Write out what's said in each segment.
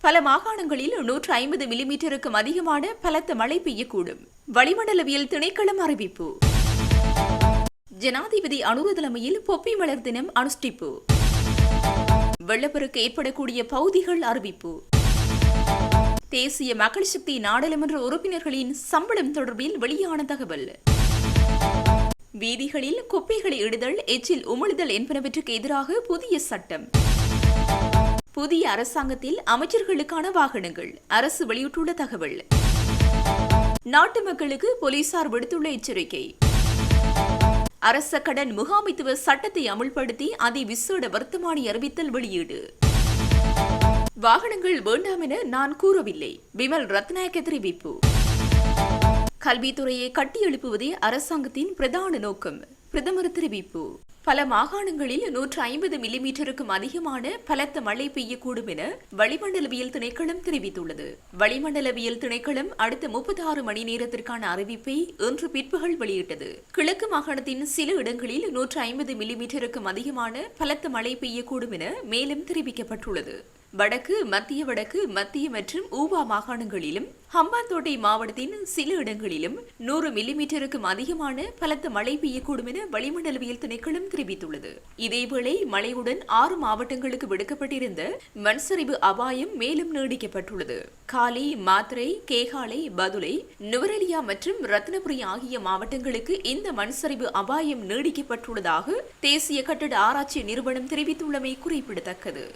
பல மாகாணங்களில் நூற்று ஐம்பது மில்லிமீட்டருக்கும் அதிகமான பலத்த மழை பெய்யக்கூடும். வளிமண்டலவியல் திணைக்களம் அறிவிப்பு. ஜனாதிபதி அனுர தலைமையில் பொப்பி மலர் தினம் அனுஷ்டிப்பு. வெள்ளப்பெருக்கு ஏற்படக்கூடிய பகுதிகள் அறிவிப்பு. தேசிய மக்கள் சக்தி நாடாளுமன்ற உறுப்பினர்களின் சம்பளம் தொடர்பில் வெளியான தகவல். வீதிகளில் குப்பைகளை இடுதல் எச்சில் உமிழ்தல் என்பனவற்றுக்கு எதிராக புதிய சட்டம். புதிய அரசாங்கத்தில் அமைச்சர்களுக்கான வாகனங்கள். அரசு வெளியிட்டுள்ள தகவல். நாட்டு மக்களுக்கு போலீசார் விடுத்துள்ள எச்சரிக்கை. அரச கடன் முகாமைத்துவ சட்டத்தை அமுல்படுத்தி அதி விசேட வர்த்தமானி அறிவித்தல் வெளியீடு. வாகனங்கள் வேண்டாம் என நான் கூறவில்லை. விமல் ரத்நாயக்க தெரிவிப்பு. கல்வித்துறையை கட்டியெழுப்புவதே அரசாங்கத்தின் பிரதான நோக்கம். பிரதமர் தெரிவிப்பு. பல மாகாணங்களில் நூற்று ஐம்பது மில்லிமீட்டருக்கும் அதிகமான பலத்த மழை பெய்யக்கூடும் என வளிமண்டலவியல் திணைக்களம் தெரிவித்துள்ளது. வளிமண்டலவியல் திணைக்களம் அடுத்த முப்பத்தி ஆறு மணி நேரத்திற்கான அறிவிப்பை இன்று பிற்பகல் வெளியிட்டது. கிழக்கு மாகாணத்தின் சில இடங்களில் நூற்று ஐம்பது மில்லிமீட்டருக்கும் அதிகமான பலத்த மழை பெய்யக்கூடும் என மேலும் தெரிவிக்கப்பட்டுள்ளது. வடக்கு மத்திய வடக்கு மத்திய மற்றும் ஊபா மாகாணங்களிலும் ஹம்பாந்தோட்டை மாவட்டத்தின் சில இடங்களிலும் நூறு மில்லிமீட்டருக்கும் அதிகமான பலத்த மழை பெய்யக்கூடும் என வளிமண்டலவியல் திணைக்களம் தெரிவித்துள்ளது. இதேவேளை மழையுடன் ஆறு மாவட்டங்களுக்கு விடுக்கப்பட்டிருந்த மண்சரிவு அபாயம் மேலும் நீடிக்கப்பட்டுள்ளது. காலி மாத்திரை கேகாலை பதுளை நுவரெலியா மற்றும் ரத்னபுரி ஆகிய மாவட்டங்களுக்கு இந்த மண்சரிவு அபாயம் நீடிக்கப்பட்டுள்ளதாக தேசிய கட்டட ஆராய்ச்சி நிறுவனம் தெரிவித்துள்ளமை குறிப்பிடத்தக்கது.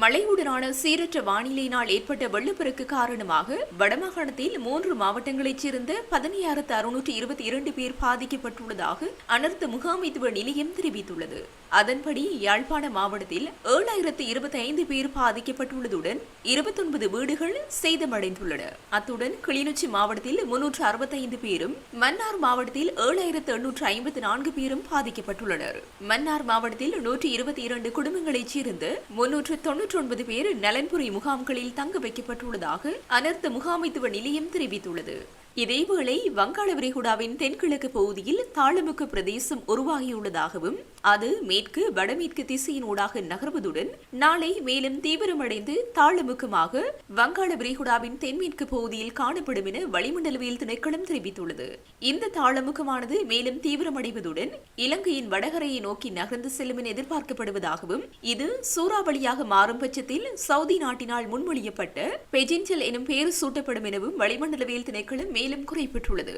மழையுடனான சீரற்ற வானிலையினால் ஏற்பட்ட வெள்ளப்பெருக்கு காரணமாக வடமாகாணத்தில் மூன்று மாவட்டங்களைச் சேர்ந்த பதினையாயிரத்து அறுநூற்றி இருபத்தி இரண்டு பேர் பாதிக்கப்பட்டுள்ளதாக அனர்த்த முகாமைத்துவ நிலையம் தெரிவித்துள்ளது. அதன்படி யாழ்ப்பாண மாவட்டத்தில் ஏழாயிரத்து இருபத்தி ஐந்து பேர் பாதிக்கப்பட்டுள்ளதுடன் இருபத்தொன்பது வீடுகள் சேதமடைந்துள்ளன. அத்துடன் கிளிநொச்சி மாவட்டத்தில் முன்னூற்று அறுபத்தைந்து பேரும் மன்னார் மாவட்டத்தில் ஏழாயிரத்து எண்ணூற்று ஐம்பத்தி நான்கு பேரும் பாதிக்கப்பட்டுள்ளனர். மன்னார் மாவட்டத்தில் நூற்றி இருபத்தி இரண்டு குடும்பங்களைச் சேர்ந்து முன்னூற்று தொன்னூற்றி ஒன்பது பேர் நலன்புரி முகாம்களில் தங்க வைக்கப்பட்டுள்ளதாக அனர்த்த முகாமைத்துவ நிலையம் தெரிவித்துள்ளது. இதேவேளை வங்காள விரிகுடாவின் தென்கிழக்கு பகுதியில் தாளமுக்கு பிரதேசம் உருவாகியுள்ளதாகவும் அது மேற்கு வடமேற்கு திசையினூடாக நகர்வதுடன் நாளை மேலும் தீவிரமடைந்து தாளமுக்கமாக வங்காள விரிகுடாவின் தென்மேற்கு பகுதியில் காணப்படும் என வளிமண்டலவியல் திணைக்களம் தெரிவித்துள்ளது. இந்த தாளமுக்கமானது மேலும் தீவிரமடைவதுடன் இலங்கையின் வடகரையை நோக்கி நகர்ந்து செல்லும் என எதிர்பார்க்கப்படுவதாகவும் இது சூறாவளியாக மாறும் பட்சத்தில் சவுதி நாட்டினால் முன்மொழியப்பட்ட பெஜின்சல் எனும் பெயர் சூட்டப்படும் எனவும் வளிமண்டலவியல் திணைக்களம் மேலும் குறிப்பிட்டுள்ளது.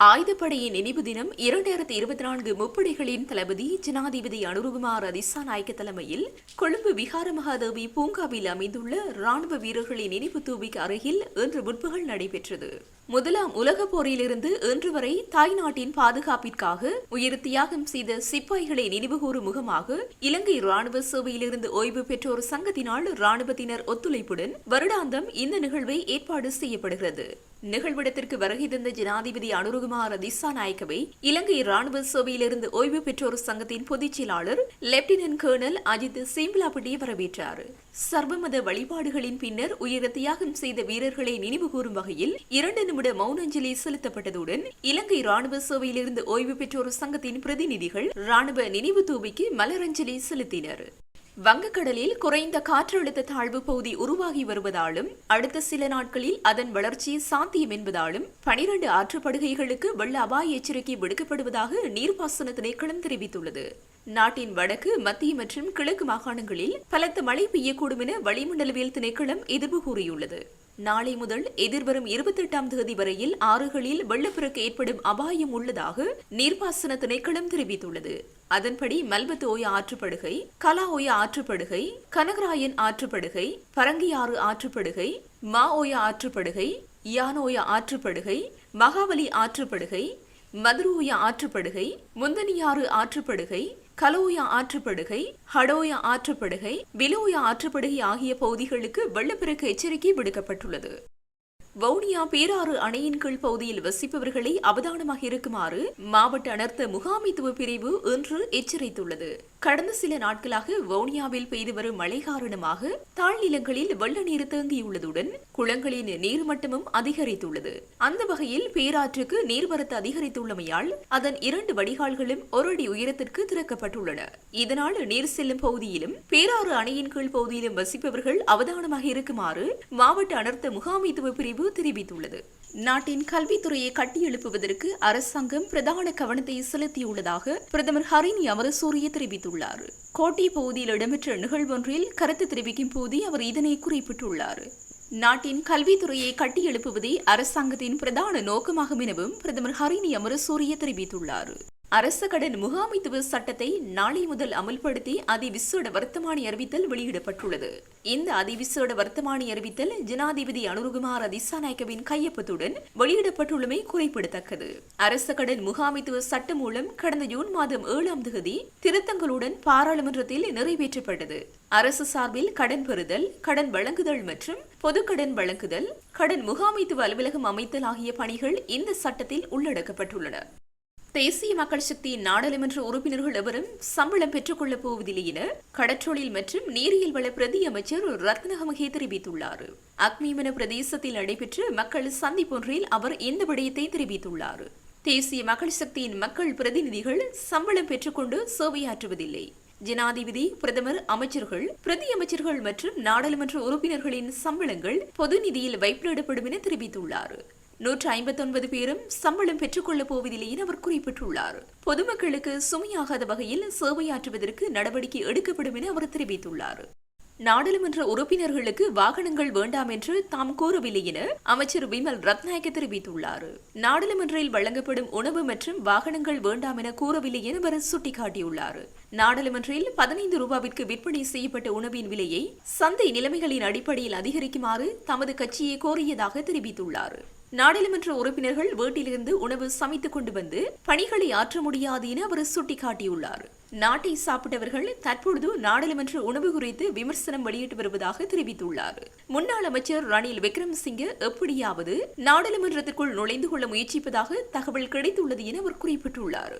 ஆயுதப்படையின் நினைவு தினம் இரண்டாயிரத்தி இருபத்தி நான்கு முப்படைகளின் தளபதி ஜனாதிபதி அனுருகுமார் அதிசாநாயக்க தலைமையில் கொழும்பு விகார மகாதேவி பூங்காவில் அமைந்துள்ள ராணுவ வீரர்களின் நினைவு தூவிக்கு அருகில் இன்று முற்பகல் நடைபெற்றது. முதலாம் உலகப் போரிலிருந்து இன்று வரை தாய் நாட்டின் பாதுகாப்பிற்காக உயிர் தியாகம் செய்த சிப்பாய்களை நினைவுகூறும் முகமாக இலங்கை ராணுவ சேவையிலிருந்து ஓய்வு பெற்றோர் சங்கத்தினால் ராணுவத்தினர் ஒத்துழைப்புடன் வருடாந்தம் இந்த நிகழ்வை ஏற்பாடு செய்யப்படுகிறது. நிகழ்விடத்திற்கு வருகை தந்த ஜனாதிபதி அனுருகுமார் திசாநாயக்கவை இலங்கை ராணுவ சேவையிலிருந்து ஓய்வு பெற்றோர் சங்கத்தின் பொதுச் செயலாளர் லெப்டினன்ட் கர்னல் அஜித் சிம்பிளாபட்டி வரவேற்றார். சர்வமத வழிபாடுகளின் பின்னர் உயிர தியாகம் செய்த வீரர்களை நினைவு கூறும் வகையில் இரண்டு நிமிட மௌனஞ்சலி செலுத்தப்பட்டதுடன் இலங்கை ராணுவ சேவையிலிருந்து ஓய்வு பெற்றோர் சங்கத்தின் பிரதிநிதிகள் ராணுவ நினைவு தூபிக்கு மலரஞ்சலி செலுத்தினர். வங்கக்கடலில் குறைந்த காற்றழுத்த தாழ்வு பகுதி உருவாகி வருவதாலும் அடுத்த சில நாட்களில் அதன் வளர்ச்சி சாத்தியம் என்பதாலும் பனிரண்டு ஆற்றுப்படுகைகளுக்கு வெள்ள அபாய எச்சரிக்கை விடுக்கப்படுவதாக நீர்ப்பாசன திணைக்களம் தெரிவித்துள்ளது. நாட்டின் வடக்கு மத்திய மற்றும் கிழக்கு மாகாணங்களில் பலத்த மழை பெய்யக்கூடும் என வளிமண்டலவியல் திணைக்களம் எதிர்ப்பு கூறியுள்ளது. நாளை முதல் எதிர்வரும் இருபத்தெட்டாம் தேதி வரையில் ஆறுகளில் வெள்ளப்பெருக்கு ஏற்படும் அபாயம் உள்ளதாக நீர்ப்பாசன திணைக்களம் தெரிவித்துள்ளது. அதன்படி மல்பத்தோய ஆற்றுப்படுகை கலாஓய ஆற்றுப்படுகை கனகராயன் ஆற்றுப்படுகை பரங்கியாறு ஆற்றுப்படுகை மா ஓய ஆற்றுப்படுகை யானோய ஆற்றுப்படுகை மகாவலி ஆற்றுப்படுகை மதுரோய ஆற்றுப்படுகை முந்தனியாறு ஆற்றுப்படுகை கலோயா ஆற்றுப்படுகை ஹடோயா ஆற்றுப்படுகை விலோயா ஆற்றுப்படுகை ஆகிய பகுதிகளுக்கு வெள்ளப்பெருக்கு எச்சரிக்கை விடுக்கப்பட்டுள்ளது. வவுனியா பேராறு அணையின் கீழ் பகுதியில் வசிப்பவர்களை அவதானமாக இருக்குமாறு மாவட்ட அனர்த்த முகாமைத்துவ பிரிவு இன்று எச்சரித்துள்ளது. கடந்த சில நாட்களாக வவுனியாவில் பெய்து வரும் மழை காரணமாக தாழ்நிலங்களில் வெள்ள நீர் தேங்கியுள்ளதுடன் குளங்களின் நீர்மட்டமும் அதிகரித்துள்ளது. அந்த வகையில் பேராற்றுக்கு நீர்வரத்து அதிகரித்துள்ளமையால் அதன் இரண்டு வடிகால்களும் ஒரு அடி உயரத்திற்கு திறக்கப்பட்டுள்ளன. இதனால் நீர் செல்லும் பகுதியிலும் பேராறு அணையின் கீழ் பகுதியிலும் வசிப்பவர்கள் அவதானமாக இருக்குமாறு மாவட்ட அனர்த்த முகாமைத்துவ பிரிவு குழு தெரிவித்துள்ளது. நாட்டின் கல்வித்துறையை கட்டியெழுப்புவதற்கு அரசாங்கம் பிரதான கவனத்தை செலுத்தியுள்ளதாக பிரதமர் ஹரினி அமரசூரிய தெரிவித்துள்ளார். கோட்டை பகுதியில் இடம்பெற்ற நிகழ்வொன்றில் கருத்து தெரிவிக்கும் போதே அவர் இதனை குறிப்பிட்டுள்ளார். நாட்டின் கல்வித்துறையை கட்டியெழுப்புவதே அரசாங்கத்தின் பிரதான நோக்கமாகும் எனவும் பிரதமர் ஹரினி அமரசூரிய தெரிவித்துள்ளார். அரச கடன் முகாமைத்துவ சட்டத்தை நாளை முதல் அமல்படுத்தி அதிவிசேட வர்த்தமானி அறிவித்தல் வெளியிடப்பட்டுள்ளது. இந்த அதிவிசேட வர்த்தமானி அறிவித்தல் ஜனாதிபதி அனுருகுமார் அதிசாநாயக்கவின் கையொப்பத்துடன் வெளியிடப்பட்டுள்ளமை குறிப்பிடத்தக்கது. அரச கடன் முகாமைத்துவ சட்டம் மூலம் கடந்த ஜூன் மாதம் ஏழாம் தேதி திருத்தங்களுடன் பாராளுமன்றத்தில் நிறைவேற்றப்பட்டது. அரசு சார்பில் கடன் பெறுதல் கடன் வழங்குதல் மற்றும் பொதுக்கடன் வழங்குதல் கடன் முகாமைத்துவ அலுவலகம் அமைத்தல் ஆகிய பணிகள் இந்த சட்டத்தில் உள்ளடக்கப்பட்டுள்ளன. தேசிய மக்கள் சக்தியின் நாடாளுமன்ற உறுப்பினர்கள் எவரும் சம்பளம் பெற்றுக்கொள்ளப் போவதில்லை என கடற்றொழில் மற்றும் நீரியல் வள பிரதி அமைச்சர் ரத்னகமகே தெரிவித்துள்ளார். அக்மீமன பிரதேசத்தில் நடைபெற்ற மக்கள் சந்திப்பொன்றில் அவர் இந்த விடயத்தை தெரிவித்துள்ளார். தேசிய மக்கள் சக்தியின் மக்கள் பிரதிநிதிகள் சம்பளம் பெற்றுக்கொண்டு சேவையாற்றுவதில்லை. ஜனாதிபதி பிரதமர் அமைச்சர்கள் பிரதி அமைச்சர்கள் மற்றும் நாடாளுமன்ற உறுப்பினர்களின் சம்பளங்கள் பொது நிதியில் வைப்பிலிடப்படும் என தெரிவித்துள்ளார். நூற்று ஐம்பத்தொன்பது பேரும் சம்பளம் பெற்றுக்கொள்ளப் போவதில்லை என அவர் குறிப்பிட்டுள்ளார். பொதுமக்களுக்கு சுமையாகாத வகையில் சேவையாற்றுவதற்கு நடவடிக்கை எடுக்கப்படும் என அவர் தெரிவித்துள்ளார். நாடாளுமன்ற உறுப்பினர்களுக்கு வாகனங்கள் வேண்டாம் என்று தாம் கூறவில்லை என அமைச்சர் விமல் ரத்நாயக்க தெரிவித்துள்ளார். நாடாளுமன்றில் வழங்கப்படும் உணவு மற்றும் வாகனங்கள் வேண்டாம் என கூறவில்லை என அவர் சுட்டிக்காட்டியுள்ளார். நாடாளுமன்றில் பதினைந்து ரூபாவிற்கு விற்பனை செய்யப்பட்ட உணவின் விலையை சந்தை நிலைமைகளின் அடிப்படையில் அதிகரிக்குமாறு தமது கட்சியை கோரியதாக தெரிவித்துள்ளார். நாடாளுமன்ற உறுப்பினர்கள் வீட்டிலிருந்து உணவு சமைத்துக் கொண்டு வந்து பணிகளை ஆற்ற முடியாது என அவர் சுட்டிக்காட்டியுள்ளார். நாட்டை சாப்பிட்டவர்கள் தற்பொழுது நாடாளுமன்ற உணவு குறித்து விமர்சனம் வெளியிட்டு வருவதாக தெரிவித்துள்ளார். முன்னாள் அமைச்சர் ரணில் விக்ரமசிங்கே எப்படியாவது நாடாளுமன்றத்திற்குள் நுழைந்து கொள்ள முயற்சிப்பதாக தகவல் கிடைத்துள்ளது என அவர் குறிப்பிட்டுள்ளார்.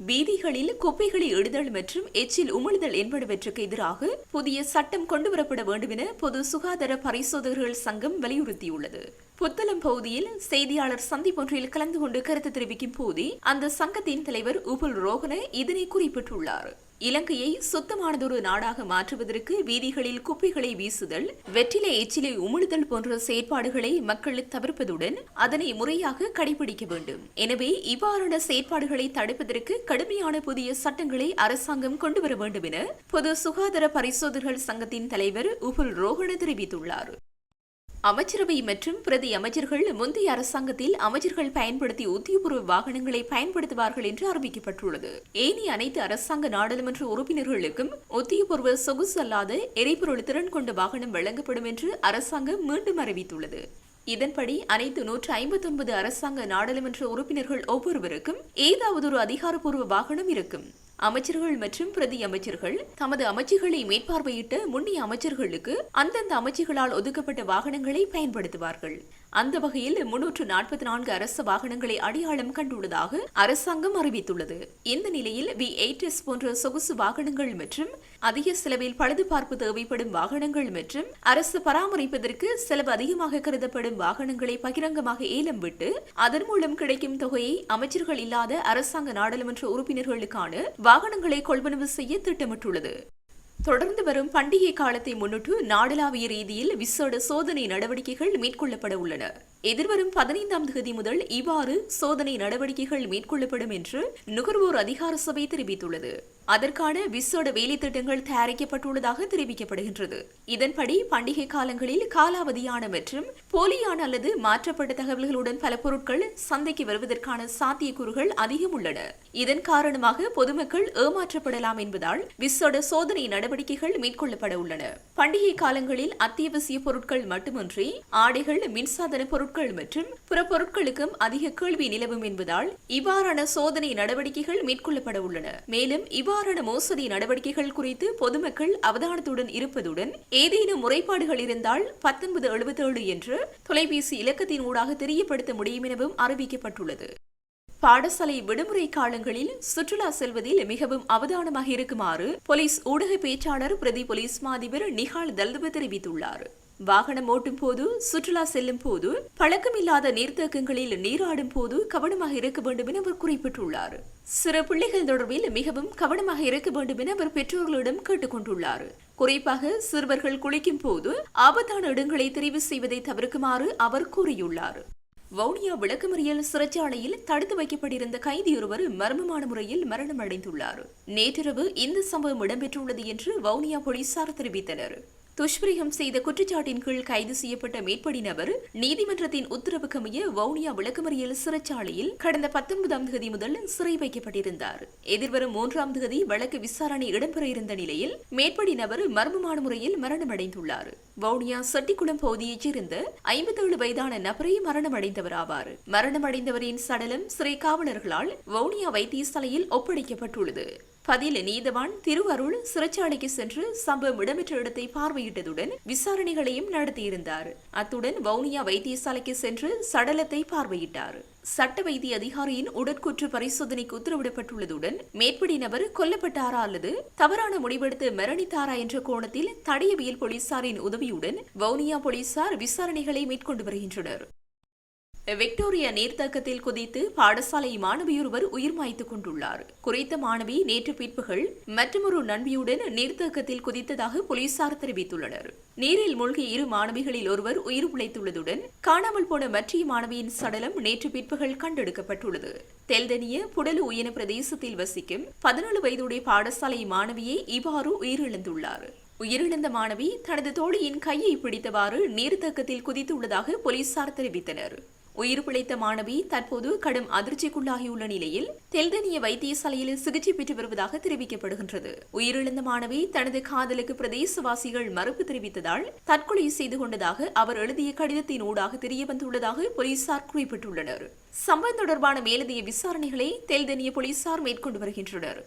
வீதிகளில் குப்பைகளை இடுதல் மற்றும் எச்சில் உமிழ்தல் என்பனவற்றுக்கு எதிராக புதிய சட்டம் கொண்டுவரப்பட வேண்டும் என பொது சுகாதார பரிசோதகர்கள் சங்கம் வலியுறுத்தியுள்ளது. புத்தளம் பகுதியில் செய்தியாளர் சந்திப்பொன்றில் கலந்து கொண்டு கருத்து தெரிவிக்கும் போதே அந்த சங்கத்தின் தலைவர் உபுல் ரோஹன இதனை குறிப்பிட்டுள்ளார். இலங்கையை சுத்தமானதொரு நாடாக மாற்றுவதற்கு வீதிகளில் குப்பைகளை வீசுதல் வெற்றிலை எச்சிலை உமிழுதல் போன்ற செயற்பாடுகளை மக்கள் தவிர்ப்பதுடன் அதனை முறையாக கடைபிடிக்க வேண்டும். எனவே இவ்வாறான செயற்பாடுகளை தடுப்பதற்கு கடுமையான புதிய சட்டங்களை அரசாங்கம் கொண்டுவர வேண்டும் என பொது சுகாதார பரிசோதகர்கள் சங்கத்தின் தலைவர் உபுல் ரோஹன தெரிவித்துள்ளார். அமைச்சரவை மற்றும் பிரதி அமைச்சர்கள் முந்தைய அரசாங்கத்தில் அமைச்சர்கள் பயன்படுத்திய உத்தியபூர்வ வாகனங்களை பயன்படுத்துவார்கள் என்று அறிவிக்கப்பட்டுள்ளது. ஏனைய அனைத்து அரசாங்க நாடாளுமன்ற உறுப்பினர்களுக்கும் உத்தியபூர்வ சொகுசு அல்லாத எரிபொருள் திறன் கொண்ட வாகனம் வழங்கப்படும் என்று அரசாங்கம் மீண்டும் அறிவித்துள்ளது. இதன்படி அனைத்து நூற்று ஐம்பத்தி ஒன்பது அரசாங்க நாடாளுமன்ற உறுப்பினர்கள் ஒவ்வொருவருக்கும் ஏதாவது ஒரு அதிகாரப்பூர்வ வாகனம் இருக்கும். அமைச்சர்கள் மற்றும் பிரதி அமைச்சர்கள் தமது அமைச்சுகளை மேற்பார்வையிட்ட முன்னிய அமைச்சர்களுக்கு அந்தந்த அமைச்சுகளால் ஒதுக்கப்பட்ட வாகனங்களை பயன்படுத்துவார்கள். அந்த வகையில் முன்னூற்று நாற்பத்தி நான்கு அரசு வாகனங்களை அடையாளம் கண்டுள்ளதாக அரசாங்கம் அறிவித்துள்ளது. இந்த நிலையில் வி எயிட் எஸ் போன்ற சொகுசு வாகனங்கள் மற்றும் அதிக செலவில் பழுது பார்ப்பு தேவைப்படும் வாகனங்கள் மற்றும் அரசு பராமரிப்பதற்கு செலவு அதிகமாக கருதப்படும் வாகனங்களை பகிரங்கமாக ஏலம் விட்டு அதன் மூலம் கிடைக்கும் தொகையை அமைச்சர்கள் இல்லாத அரசாங்க நாடாளுமன்ற உறுப்பினர்களுக்கான வாகனங்களை கொள்வனவு செய்ய திட்டமிட்டுள்ளது. தொடர்ந்து வரும் பண்டிகை காலத்தை முன்னிட்டு நாடளாவிய ரீதியில் விசேட சோதனை நடவடிக்கைகள் மேற்கொள்ளப்பட உள்ளன. எதிர்வரும் பதினைந்தாம் தேதி முதல் இவ்வாறு சோதனை நடவடிக்கைகள் மேற்கொள்ளப்படும் என்று நுகர்வோர் அதிகார சபை தெரிவித்துள்ளது. அதற்கான விசோட வேலை திட்டங்கள் தயாரிக்கப்பட்டுள்ளதாக தெரிவிக்கப்படுகின்றது. இதன்படி பண்டிகை காலங்களில் காலாவதியான மற்றும் போலியான அல்லது மாற்றப்பட்ட தகவல்களுடன் பல பொருட்கள் சந்தைக்கு வருவதற்கான சாத்தியக்கூறுகள் அதிகம் உள்ளன. இதன் காரணமாக பொதுமக்கள் ஏமாற்றப்படலாம் என்பதால் விசோட சோதனை நடவடிக்கைகள் மேற்கொள்ளப்பட உள்ளன. பண்டிகை காலங்களில் அத்தியாவசிய பொருட்கள் மட்டுமின்றி ஆடைகள் மின்சாதன பொருட்கள் மற்றும் பிற பொருட்களுக்கும் அதிக கேள்வி நிலவும் என்பதால் இவ்வாறான சோதனை நடவடிக்கைகள் மேற்கொள்ளப்பட உள்ளன. மேலும் இவ்வாறு நிவாரண மோசடி நடவடிக்கைகள் குறித்து பொதுமக்கள் அவதானத்துடன் இருப்பதுடன் ஏதேனும் முறைப்பாடுகள் இருந்தால் பத்தொன்பது எழுபத்தேழு என்று தொலைபேசி இலக்கத்தின் ஊடாக தெரியப்படுத்த முடியும் எனவும் அறிவிக்கப்பட்டுள்ளது. பாடசாலை விடுமுறை காலங்களில் சுற்றுலா செல்வதில் மிகவும் அவதானமாக இருக்குமாறு போலீஸ் ஊடக பேச்சாளர் பிரதி போலீஸ் மாதிபர் நிகால் தல்துப தெரிவித்துள்ளார். வாகனம் ஓட்டும் போது சுற்றுலா செல்லும் போது பழக்கமில்லாத நீர்த்தேக்கங்களில் நீராடும் போது கவனமாக இருக்க வேண்டும் என அவர் குறிப்பிட்டுள்ளார். சிறு பிள்ளைகள் தொடர்பில் மிகவும் கவனமாக இருக்க வேண்டும் என அவர் பெற்றோர்களிடம் கேட்டுக்கொண்டுள்ளார். குறிப்பாக சிறுவர்கள் குளிக்கும் போது ஆபத்தான இடங்களை தெரிவு செய்வதை தவிர்க்குமாறு அவர் கூறியுள்ளார். வவுனியா விளக்கமறியல் சிறைச்சாலையில் தடுத்து வைக்கப்பட்டிருந்த கைதியொருவர் மர்மமான முறையில் மரணம் அடைந்துள்ளார். நேற்றிரவு இந்த சம்பவம் இடம்பெற்றுள்ளது என்று வவுனியா போலீசார் தெரிவித்தனர். துஷ்பிரயோகம் செய்த குற்றச்சாட்டின் கீழ் கைது செய்யப்பட்ட மேற்படி நபர் நீதிமன்றத்தின் உத்தரவுக்கமைய வவுனியா விளக்கமறியல் சிறைச்சாலையில் கடந்த பத்தொன்பதாம் தேதி முதல் சிறை வைக்கப்பட்டிருந்தார். எதிர்வரும் மூன்றாம் தேதி வழக்கு விசாரணை இடம்பெற இருந்த நிலையில் மேற்படி நபர் மர்மமான முறையில் மரணமடைந்துள்ளார். வவுனியா செட்டிக்குளம் பகுதியைச் சேர்ந்த ஐம்பத்தேழு வயதான நபரே மரணமடைந்தவர் ஆவார் மரணமடைந்தவரின் சடலம் சிறை காவலர்களால் வவுனியா வைத்தியசாலையில் ஒப்படைக்கப்பட்டுள்ளது. பதில் நீதவான் திருவருள் சிறைச்சாலைக்கு சென்று சம்பவம் இடம்பெற்ற இடத்தை பார்வையிட்டதுடன் விசாரணைகளையும் நடத்தியிருந்தார். அத்துடன் வவுனியா வைத்தியசாலைக்கு சென்று சடலத்தை பார்வையிட்டார். சட்ட வைத்திய அதிகாரியின் உடற்கூற்று பரிசோதனைக்கு உத்தரவிடப்பட்டுள்ளதுடன் மேற்படி நபர் கொல்லப்பட்டாரா அல்லது தவறான முடிவெடுத்து மரணித்தாரா என்ற கோணத்தில் தடயவியல் போலீசாரின் உதவியுடன் வவுனியா போலீசார் விசாரணைகளை மேற்கொண்டு வருகின்றனர். விக்டோரியா நீர்த்தக்கத்தில் குதித்து பாடசாலை மாணவியொருவர் உயிர் மாய்த்துக் கொண்டுள்ளார். குறித்த மாணவி நேற்று பிற்பகல் மற்றொரு நண்பியுடன் நீர்த்தக்கத்தில் குதித்ததாக போலீசார் தெரிவித்துள்ளனர். நீரில் மூழ்கிய இரு மாணவிகளில் ஒருவர் உயிர் பிழைத்துள்ளதுடன் காணாமல் போன மற்றைய மாணவியின் சடலம் நேற்று பிற்பகல் கண்டெடுக்கப்பட்டுள்ளது. தெல்தனிய புடலு உயன பிரதேசத்தில் வசிக்கும் பதினேழு வயதுடைய பாடசாலை மாணவியே இவ்வாறு உயிரிழந்துள்ளார். உயிரிழந்த மாணவி தனது தோழியின் கையை பிடித்தவாறு நீர்த்தக்கத்தில் குதித்துள்ளதாக போலீசார் தெரிவித்தனர். உயிர் பிழைத்த மாணவி தற்போது கடும் அதிர்ச்சிக்குள்ளாகியுள்ள நிலையில் தெல்தனிய வைத்தியசாலையில் சிகிச்சை பெற்று வருவதாக தெரிவிக்கப்படுகின்றது. உயிரிழந்த மாணவி தனது காதலுக்கு பிரதேசவாசிகள் மறுப்பு தெரிவித்ததால் தற்கொலை செய்து கொண்டதாக அவர் எழுதிய கடிதத்தின் ஊடாக தெரியவந்துள்ளதாக போலீசார் குறிப்பிட்டுள்ளனர். சம்பவம் தொடர்பான மேலதிக விசாரணைகளை தெல்தனிய போலீசார் மேற்கொண்டு வருகின்றனர்.